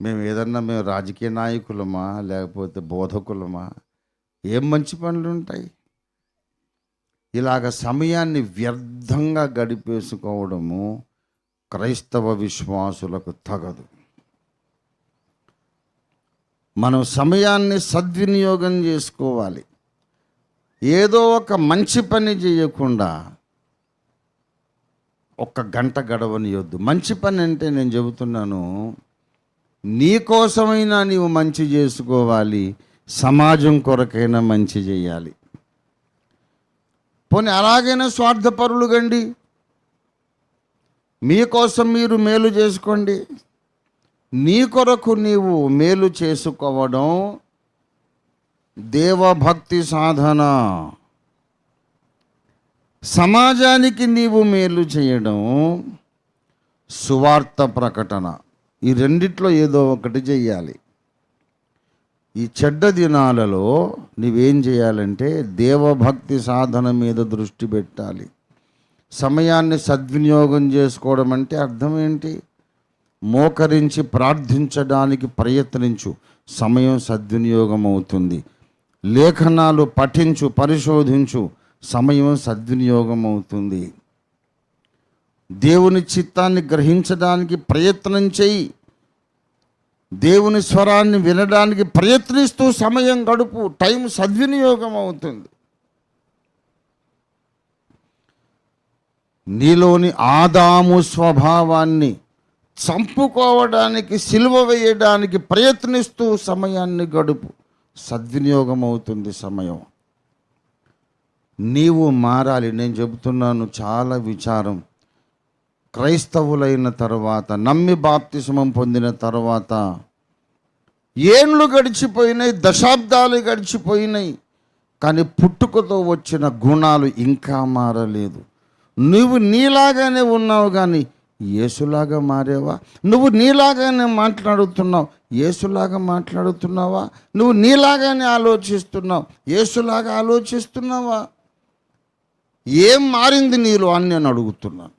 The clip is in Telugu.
మేము ఏదన్నా మేము రాజకీయ నాయకులమా లేకపోతే బోధకులమా ఏం మంచి పనులు ఉంటాయి? ఇలాగ సమయాన్ని వ్యర్థంగా గడిపేసుకోవడము క్రైస్తవ విశ్వాసులకు తగదు. మనం సమయాన్ని సద్వినియోగం చేసుకోవాలి. ఏదో ఒక మంచి పని చేయకుండా ఒక్క గంట గడవనియొద్దు. మంచి పని అంటే నేను చెబుతున్నాను నీ కోసమైనా నీవు మంచి చేసుకోవాలి సమాజం కొరకైనా మంచి చేయాలి. పోనీ అలాగైనా స్వార్థపరులు గండి మీకోసం మీరు మేలు చేసుకోండి. నీ కొరకు నీవు మేలు చేసుకోవడం దేవభక్తి సాధన. సమాజానికి నీవు మేలు చేయడం సువార్త ప్రకటన. ఈ రెండిట్లో ఏదో ఒకటి చెయ్యాలి. ఈ చెడ్డ దినాలలో నీవేం చేయాలంటే దేవభక్తి సాధన మీద దృష్టి పెట్టాలి. సమయాన్ని సద్వినియోగం చేసుకోవడం అంటే అర్థం ఏంటి? మోకరించి ప్రార్థించడానికి ప్రయత్నించు. సమయం సద్వినియోగం అవుతుంది. లేఖనాలు పఠించు పరిశోధించు. సమయం సద్వినియోగం అవుతుంది. దేవుని చిత్తాన్ని గ్రహించడానికి ప్రయత్నం చేయి. దేవుని స్వరాన్ని వినడానికి ప్రయత్నిస్తూ సమయం గడుపు టైం సద్వినియోగం అవుతుంది. నీలోని ఆదాము స్వభావాన్ని చంపుకోవడానికి సిలువ వేయడానికి ప్రయత్నిస్తూ సమయాన్ని గడుపు. సద్వినియోగం అవుతుంది సమయం. నీవు మారాలి. నేను చెబుతున్నాను చాలా విచారం. క్రైస్తవులైన తర్వాత నమ్మి బాప్తిసమం పొందిన తర్వాత ఏండ్లు గడిచిపోయినాయి దశాబ్దాలు గడిచిపోయినాయి కానీ పుట్టుకతో వచ్చిన గుణాలు ఇంకా మారలేదు. నువ్వు నీలాగానే ఉన్నావు కానీ యేసులాగా మారేవా? నువ్వు నీలాగానే మాట్లాడుతున్నావు యేసులాగా మాట్లాడుతున్నావా? నువ్వు నీలాగానే ఆలోచిస్తున్నావు యేసులాగా ఆలోచిస్తున్నావా? ఏం మారింది నీలో అని నేను అడుగుతున్నాను.